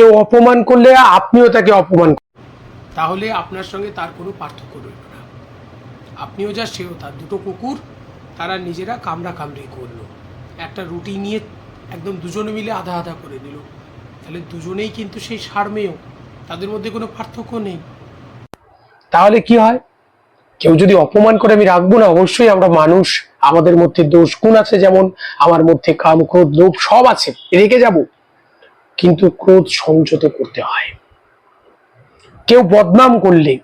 কেউ অপমান করলে আপনিও তাকে অপমান। তাহলে আপনার সঙ্গে তার কোনো পার্থক্য রইল না। আপনিও যা সেও তার দুটো কুকুর তারা নিজেরা কামড়া কামড়ি করল। একটা রুটি নিয়ে একদম দুজনে মিলে আধা আধা করে নিল। তাহলে দুজনেই কিন্তু সেই সারমেয় তাদের মধ্যে কোনো পার্থক্য নেই। তাহলে কি হয়? কেউ যদি অপমান করে আমি রাখব না। অবশ্যই আমরা মানুষ আমাদের মধ্যে দোষ গুণ আছে যেমন আমার মধ্যে কাম ক্রোধ লোভ সব আছে। রেখে যাব। কিন্তু ক্রোধ সংযত করতে হয়। কেউ বদনাম করলে,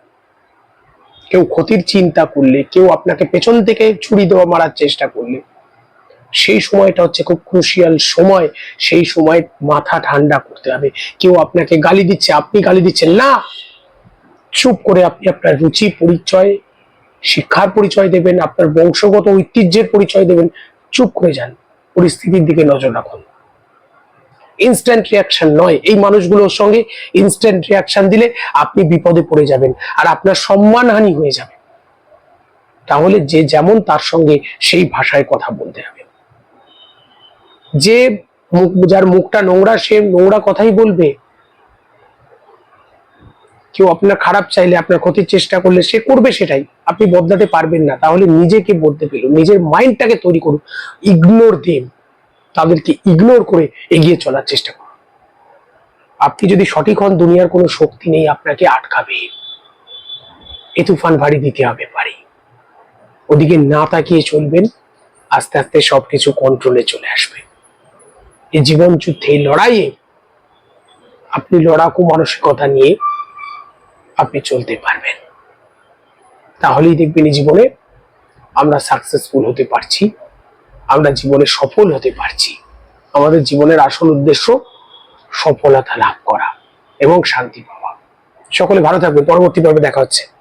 কেউ ক্ষতির চিন্তা করলে, কেউ আপনাকে পেছন থেকে ছুরি দেওয়া মারার চেষ্টা করলে, সেই সময়টা হচ্ছে খুব ক্রুশিয়াল সময়। সেই সময় মাথা ঠান্ডা করতে হবে। কেউ আপনাকে গালি দিচ্ছে, আপনি গালি দিচ্ছেন, না, চুপ করে আপনি আপনার রুচি, পরিচয়, শিক্ষার পরিচয় দেবেন, আপনার বংশগত ঐতিহ্যের পরিচয় দেবেন, চুপ করে যান। পরিস্থিতির দিকে নজর রাখুন। ইনস্ট্যান্ট রিয়াকশন নয়। এই মানুষগুলোর সঙ্গে ইনস্ট্যান্ট রিয়াকশন দিলে আপনি বিপদে পড়ে যাবেন আর আপনার সম্মানহানি হয়ে যাবে। তাহলে যে যেমন তার সঙ্গে সেই ভাষায় কথা বলতে হবে। যে মুখ, যার মুখটা নোংরা, সে নোংরা কথাই বলবে। কেউ আপনার খারাপ চাইলে আপনার ক্ষতির চেষ্টা করলে সে করবে সেটাই। আপনি বদলাতে পারবেন না। তাহলে নিজেকে বলতে পেল নিজের মাইন্ডটাকে তৈরি করুন। ইগনোর দেন তাদেরকে ইগনোর করে এগিয়ে চলার চেষ্টা করুন আপনি যদি সঠিক হন, দুনিয়ার কোনো শক্তি নেই আপনাকে আটকাবে। এ তুফান ভারী দিতে হবে পারি ওদিকে না তাকিয়ে চলবেন, আস্তে আস্তে সবকিছু কন্ট্রোলে চলে আসবে। এই জীবন যুদ্ধে লড়াইয়ে আপনি লড়াকু মানসিকতা নিয়ে আপনি চলতে পারবেন। তাহলেই দেখবেন এই জীবনে আমরা সাকসেসফুল হতে পারছি। আমরা জীবনে সফল হতে পারছি। আমাদের জীবনের আসল উদ্দেশ্য সফলতা লাভ করা এবং শান্তি পাওয়া। সকলে ভালো থাকবে পরবর্তী পর্বে দেখা হচ্ছে।